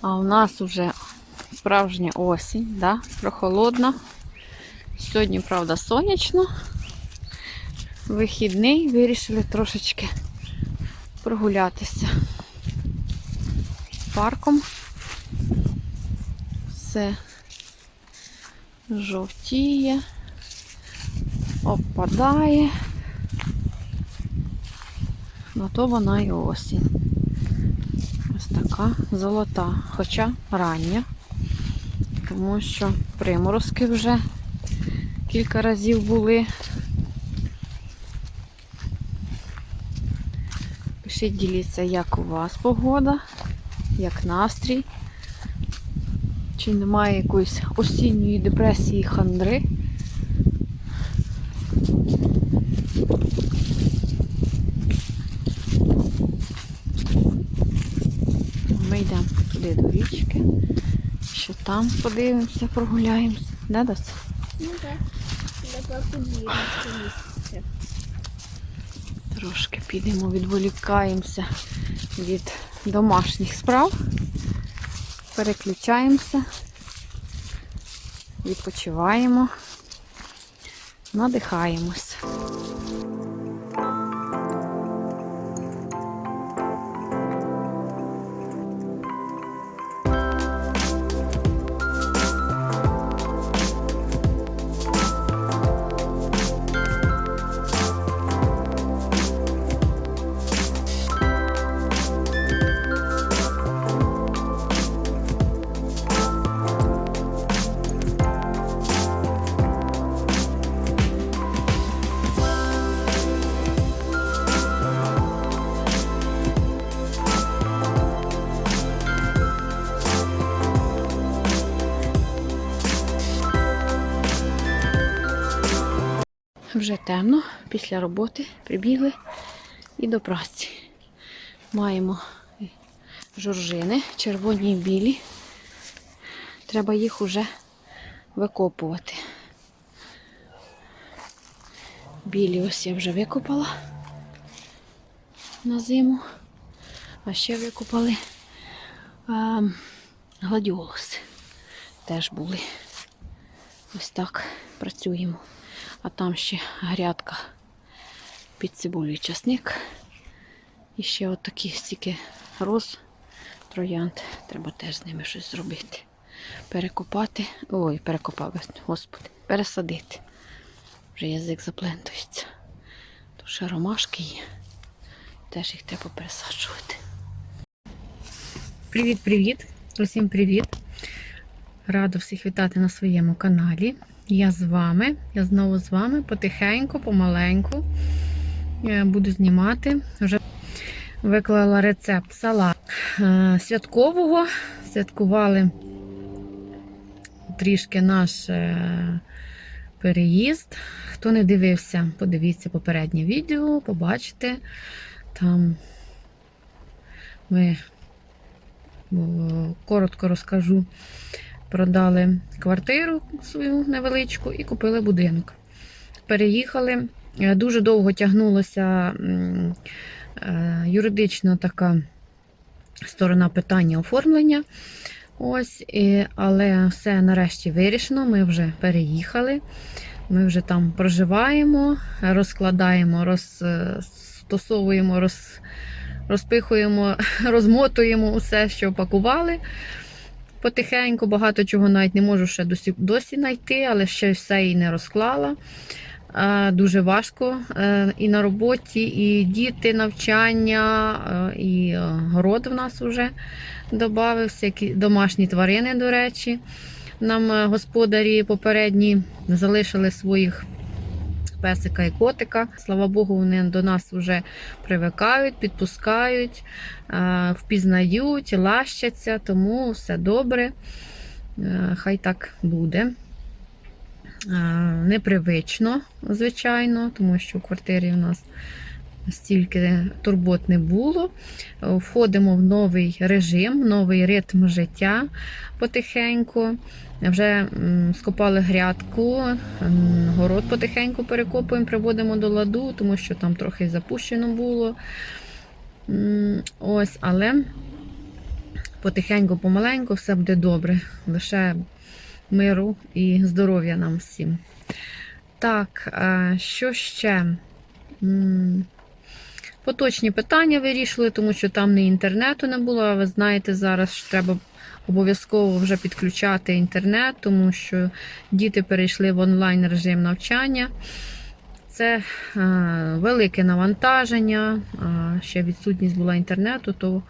А у нас вже справжня осінь, да? прохолодна. Сьогодні, правда, сонячно. Вихідний вирішили трошечки прогулятися парком. Все жовтіє, опадає. На то вона і осінь. Така золота, хоча рання, тому що приморозки вже кілька разів були. Пишіть, діліться, як у вас погода, як настрій. Чи немає якоїсь осінньої депресії хандри. Ми йдемо туди до річки. Ще там подивимося, прогуляємося. Да, Дося? Ну так. Для подвір'я місце. Трошки підемо, відволікаємося від домашніх справ. Переключаємося, відпочиваємо, надихаємось. Вже темно, після роботи прибігли і до праці. Маємо жоржини, червоні і білі. Треба їх уже викопувати. Білі ось я вже викопала на зиму, а ще викопали а, гладіолуси. Теж були. Ось так працюємо. А там ще грядка під цибулю і часник. І ще от стільки роз, троянд. Треба теж з ними щось зробити. Перекопати. Ой, перекопати, господи, пересадити. Вже язик заплентується. Тут ще ромашки є. Теж їх треба пересаджувати. Привіт-привіт! Усім привіт! Рада всіх вітати на своєму каналі. Я з вами, я знову з вами потихеньку, помаленьку е, буду знімати. Вже виклала рецепт салату е, святкового. Святкували трішки наш е, переїзд. Хто не дивився, подивіться попереднє відео, побачите. Там ми коротко розкажу продали квартиру свою невеличку і купили будинок. Переїхали. Е, Дуже довго тягнулася е, юридична така сторона питання оформлення. Ось, але все нарешті вирішено. Ми вже переїхали. Ми вже там проживаємо, розкладаємо, розстосовуємо, роз, розпихуємо, розмотуємо усе, що пакували. Потихеньку багато чого навіть не можу ще досі, досі знайти, але ще все і не розклала. Дуже важко е, і на роботі, і діти, навчання, е, і е, город в нас вже додався, домашні тварини, до речі. Нам господарі попередні залишили своїх песика і котика. Слава Богу, вони до нас вже привикають, підпускають, е, впізнають, лащаться, тому все добре. Е, Хай так буде. Е, Непривично, звичайно, тому що в квартирі у нас стільки турбот не було. Е, Входимо в новий режим, новий ритм життя потихеньку. Вже скопали грядку, город потихеньку перекопуємо, приводимо до ладу, тому що там трохи запущено було. Ось, але потихеньку, помаленьку, все буде добре. Лише миру і здоров'я нам всім. Так, що ще? Поточні питання вирішили, тому що там не інтернету не було. А ви знаєте, зараз ж треба обов'язково вже підключати інтернет, тому що діти перейшли в онлайн режим навчання. Це е, велике навантаження, а ще відсутність була інтернету, то,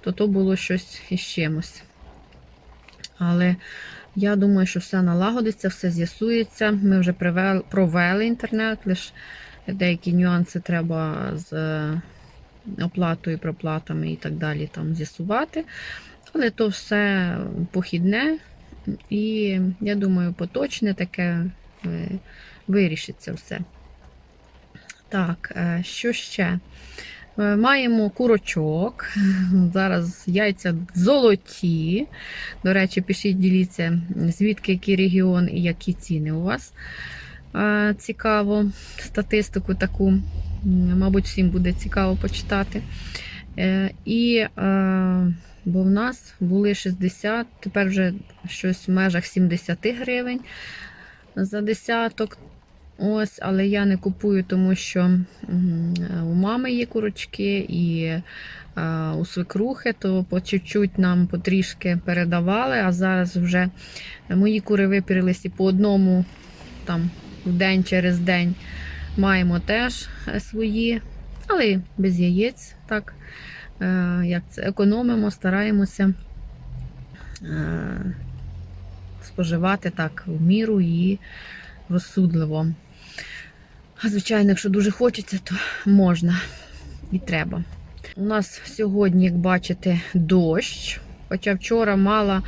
то то було щось із чимось. Але я думаю, що все налагодиться, все з'ясується. Ми вже привели, провели інтернет, лише деякі нюанси треба з е, оплатою, проплатами і так далі там з'ясувати. Але то все похідне і, я думаю, поточне таке е, вирішиться все. Так, е, що ще? Маємо курочок. Зараз яйця золоті. До речі, пишіть, діліться, звідки який регіон і які ціни у вас. Цікаво, статистику таку, мабуть, всім буде цікаво почитати. Е, І, бо в нас були 60, тепер вже щось в межах 70 гривень за десяток. Ось, але я не купую, тому що у мами є курочки і у свекрухи, то по чуть-чуть нам потрішки передавали, а зараз вже мої кури випірились і по одному там день через день маємо теж свої, але без яєць, так, е, як це, економимо, стараємося е, споживати так в міру і розсудливо. Звичайно, якщо дуже хочеться, то можна і треба. У нас сьогодні, як бачите, дощ. Хоча вчора мала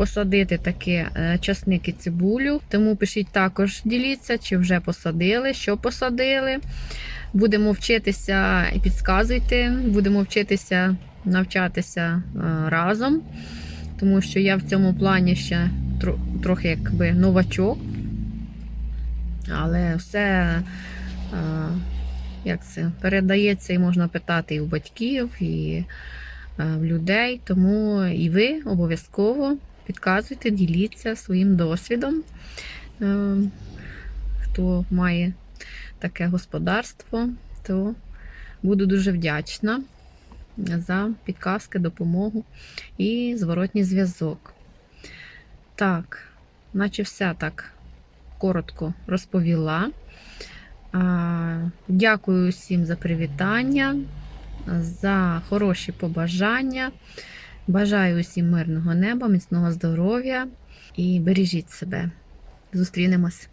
посадити таки е, часник і цибулю. Тому пишіть також, діліться, чи вже посадили, що посадили. Будемо вчитися і підказуйте, будемо вчитися навчатися е, разом, тому що я в цьому плані ще трохи якби новачок. Але все е, як це, передається і можна питати і у батьків, і в людей. Тому і ви обов'язково підказуйте, діліться своїм досвідом. Е, Хто має таке господарство, то буду дуже вдячна за підказки, допомогу і зворотній зв'язок. Так, наче все так коротко розповіла. Дякую всім за привітання, за хороші побажання. Бажаю усім мирного неба, міцного здоров'я і бережіть себе. Зустрінемось.